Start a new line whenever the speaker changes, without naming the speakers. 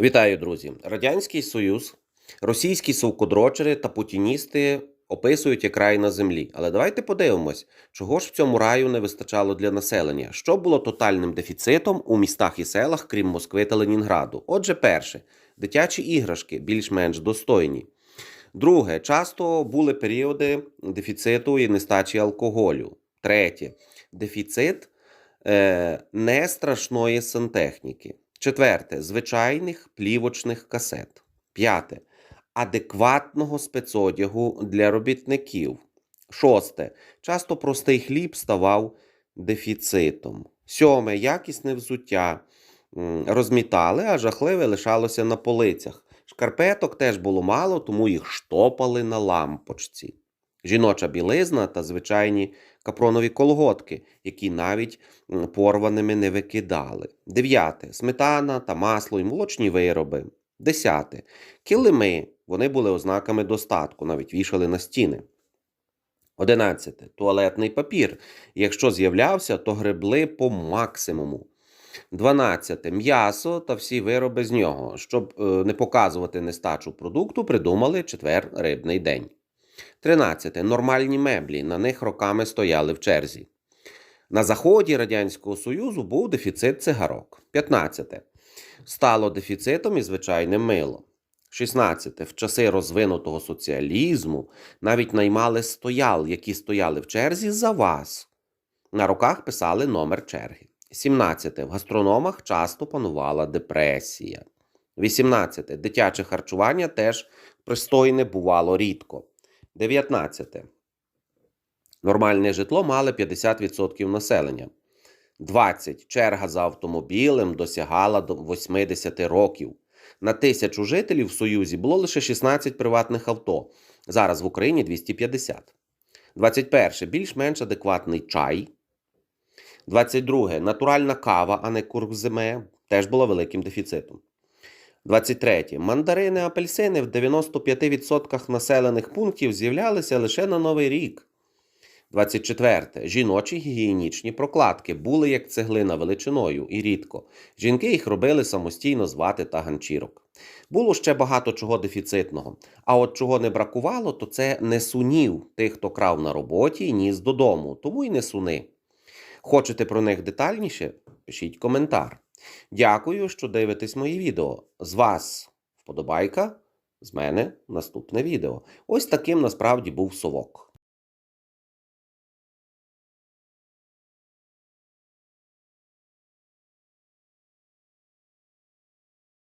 Вітаю, друзі! Радянський Союз, російські совкодрочери та путіністи описують як рай на землі. Але давайте подивимось, чого ж в цьому раю не вистачало для населення, що було тотальним дефіцитом у містах і селах, крім Москви та Ленінграду. Отже, перше дитячі іграшки більш-менш достойні. Друге, часто були періоди дефіциту і нестачі алкоголю. Третє дефіцит е, нестрашної сантехніки. Четверте звичайних плівочних касет. П'яте адекватного спецодягу для робітників. Шосте. Часто простий хліб ставав дефіцитом. Сьоме якісне взуття розмітали, а жахливе лишалося на полицях. Шкарпеток теж було мало, тому їх штопали на лампочці. Жіноча білизна та звичайні капронові колготки, які навіть порваними не викидали. Дев'яте сметана та масло і молочні вироби. Десяте килими. Вони були ознаками достатку, навіть вішали на стіни. Одинадцяте туалетний папір. Якщо з'являвся, то гребли по максимуму. 12. М'ясо та всі вироби з нього. Щоб е, не показувати нестачу продукту, придумали четвер рибний день. 13. Нормальні меблі. На них роками стояли в черзі. На заході Радянського Союзу був дефіцит цигарок. 15. Стало дефіцитом і звичайне мило. 16. В часи розвинутого соціалізму навіть наймали стоял, які стояли в черзі за вас. На руках писали номер черги. 17. В гастрономах часто панувала депресія. 18. Дитяче харчування теж пристойне бувало рідко. 19. Нормальне житло мали 50% населення. 20. Черга за автомобілем досягала до 80 років. На тисячу жителів в Союзі було лише 16 приватних авто. Зараз в Україні 250. 21. Більш-менш адекватний чай. 22. Натуральна кава, а не куркзиме, теж була великим дефіцитом. 23. Мандарини, апельсини в 95% населених пунктів з'являлися лише на Новий рік. 24. Жіночі гігієнічні прокладки були як цеглина величиною і рідко. Жінки їх робили самостійно з вати та ганчірок. Було ще багато чого дефіцитного. А от чого не бракувало, то це несунів тих, хто крав на роботі і ніс додому, тому й несуни. Хочете про них детальніше? Пишіть коментар. Дякую, що дивитесь мої відео. З вас вподобайка, з мене наступне відео. Ось таким насправді був совок.